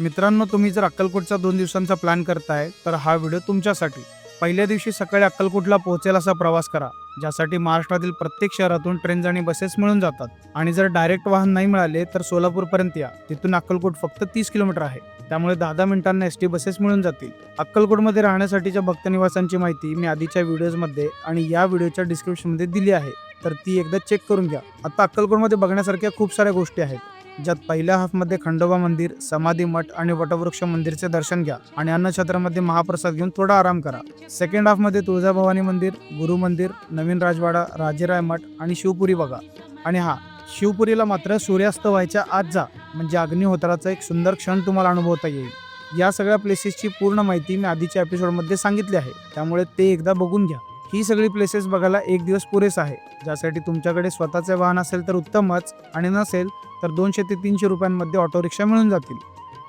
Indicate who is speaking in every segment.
Speaker 1: मित्रांनो तुम्ही जर अक्कलकोटचा दोन दिवसांचा प्लॅन करताय तर हा व्हिडिओ तुमच्यासाठी. पहिल्या दिवशी सकाळी अक्कलकोटला पोहोचेल असा प्रवास करा ज्यासाठी महाराष्ट्रातील प्रत्येक शहरातून ट्रेन्स आणि बसेस मिळून जातात. आणि जर डायरेक्ट वाहन नाही मिळाले तर सोलापूरपर्यंत या. तिथून अक्कलकोट फक्त तीस किलोमीटर आहे. त्यामुळे दहा दहा मिनिटांना एस टी बसेस मिळून जातील. अक्कलकोटमध्ये राहण्यासाठीच्या भक्त निवासांची माहिती मी आधीच्या व्हिडिओजमध्ये आणि या व्हिडिओच्या डिस्क्रिप्शनमध्ये दिली आहे. तर ती एकदा चेक करून घ्या. आता अक्कलकोटमध्ये बघण्यासारख्या खूप साऱ्या गोष्टी आहेत. ज्यात पहिल्या हाफमध्ये खंडोबा मंदिर समाधी मठ आणि वटवृक्ष मंदिरचे दर्शन घ्या आणि अन्नछत्रामध्ये महाप्रसाद घेऊन थोडा आराम करा. सेकंड हाफमध्ये तुळजाभवानी मंदिर गुरु मंदिर नवीन राजवाडा राजेराय मठ आणि शिवपुरी बघा. आणि हा शिवपुरीला मात्र सूर्यास्त व्हायच्या आत जा म्हणजे अग्निहोत्राचा एक सुंदर क्षण तुम्हाला अनुभवता येईल. या सगळ्या प्लेसेसची पूर्ण माहिती मी आधीच्या एपिसोडमध्ये सांगितली आहे. त्यामुळे ते एकदा बघून घ्या. ही सगळी प्लेसेस बघायला एक दिवस पुरेसा आहे. ज्यासाठी तुमच्याकडे स्वतःचे वाहन असेल तर उत्तमच आणि नसेल तर दोनशे ते तीनशे रुपयांमध्ये ऑटो रिक्षा मिळून जातील.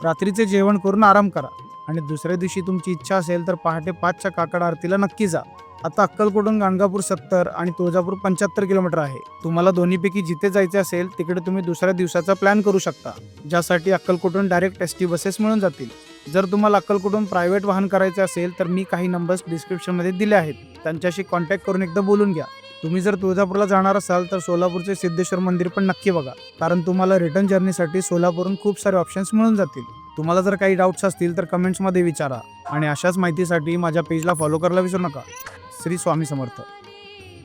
Speaker 1: रात्रीचे जेवण करून आराम करा आणि दुसऱ्या दिवशी तुमची इच्छा असेल तर पहाटे पाचच्या काकड आरतीला नक्की जा. आता अक्कलकोटून गाणगापूर सत्तर आणि तुळजापूर पंच्याहत्तर किलोमीटर आहे. तुम्हाला दोन्हीपैकी जिथे जायचे असेल तिकडे तुम्ही दुसऱ्या दिवसाचा प्लॅन करू शकता. ज्यासाठी अक्कलकोटून डायरेक्ट एस टी बसेस मिळून जातील. जर तुम्हाला अक्कलकोटून प्रायव्हेट वाहन करायचे असेल तर मी काही नंबर्स डिस्क्रिप्शनमध्ये दिले आहेत. त्यांच्याशी कॉन्टॅक्ट करून एकदा बोलून घ्या. तुम्ही जर तुळजापूरला जाणार असाल तर सोलापूरचे सिद्धेश्वर मंदिर पण नक्की बघा. कारण तुम्हाला रिटर्न जर्नीसाठी सोलापूरहून खूप सारे ऑप्शन्स मिळून जातील. तुम्हाला जर काही डाऊट्स असतील तर कमेंट्समध्ये विचारा. आणि अशाच माहितीसाठी माझ्या पेजला फॉलो करायला विसरू नका. श्री स्वामी समर्थ.